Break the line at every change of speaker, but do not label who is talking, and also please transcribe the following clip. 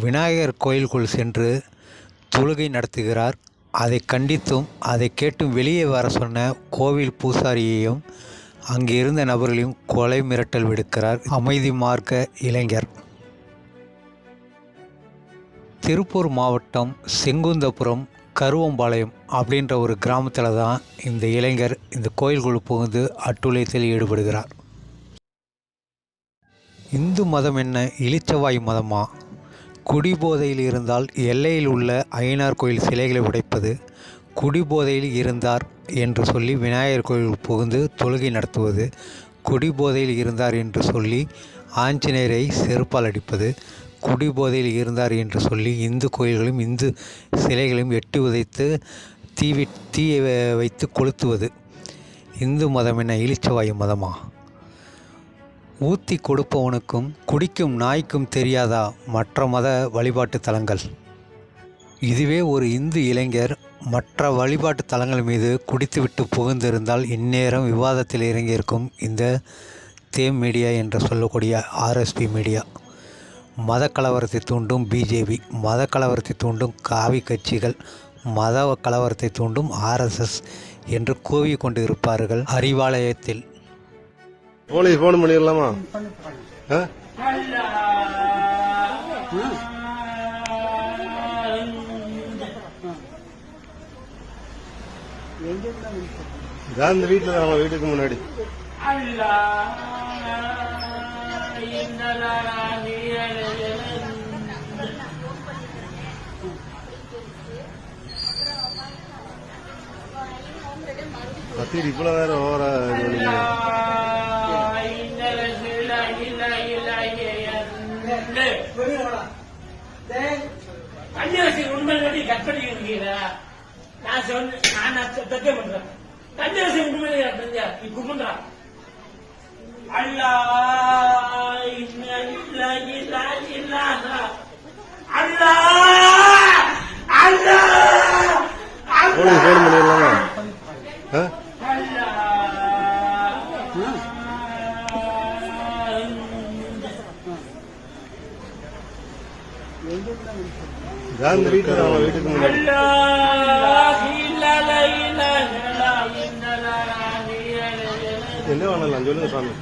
விநாயகர் கோயிலுக்குள் சென்று தொழுகை நடத்துகிறார். அதை கண்டித்தும் அதை கேட்டும் வெளியே வர சொன்ன கோவில் பூசாரியையும் அங்கே இருந்த நபர்களையும் கொலை மிரட்டல் விடுக்கிறார் அமைதி மார்க்க இளைஞர். திருப்பூர் மாவட்டம் செங்குந்தபுரம் கருவம்பாளையம் அப்படின்ற ஒரு கிராமத்தில் தான் இந்த இளைஞர் இந்த கோயில்குள் புகுந்து அட்டுழியத்தில் ஈடுபடுகிறார். இந்து மதம் என்ன இளிச்சவாய் மதமா? குடிபோதையில் இருந்தால் எல்லையில் உள்ள ஐயனார் கோயில் சிலைகளை உடைப்பது குடிபோதையில் இருந்தார் என்று சொல்லி விநாயகர் கோயில் புகுந்து தொழுகை நடத்துவது குடிபோதையில் இருந்தார் என்று சொல்லி ஆஞ்சநேயரை செருப்பால் அடிப்பது குடிபோதையில் இருந்தார் என்று சொல்லி இந்து கோயில்களையும் இந்து சிலைகளையும் எட்டி உதைத்து தீவி தீயை வைத்து கொளுத்துவது இந்து மதம் என்ன? இழிச்சவாயு மதமா? ஊத்தி கொடுப்பவனுக்கும் குடிக்கும் நாய்க்கும் தெரியாதா மற்ற மத வழிபாட்டு தலங்கள்? இதுவே ஒரு இந்து இளைஞர் மற்ற வழிபாட்டு தலங்கள் மீது குடித்துவிட்டு புகுந்திருந்தால் இந்நேரம் விவாதத்தில் இறங்கியிருக்கும் இந்த தேம் மீடியா என்று சொல்லக்கூடிய ஆர்எஸ்பி மீடியா. மத கலவரத்தை தூண்டும் பிஜேபி மத கலவரத்தை தூண்டும் காவி கட்சிகள் மத கலவரத்தை தூண்டும் ஆர்எஸ்எஸ் என்று கூவிக் கொண்டு இருப்பார்கள் அறிவாலயத்தில்.
போலீஸ் போன் பண்ணிடலாமா ஆ? இந்த வீட்டுல தான் அவன் வீட்டுக்கு முன்னாடி பத்திரி இப்பெல்லாம் வேற ஓவரா இது
உண்மை கட்டி கட் நான் சொன்ன நான் சத்தியம் பண்றேன் கன்னியாசி உண்மை நீ கும்பிடுறா அல்லாஹ்
வீட்டுல தான் அவன் வீட்டுக்கு முன்னாடி என்ன பண்ணலாம் சொல்லுங்க சாமி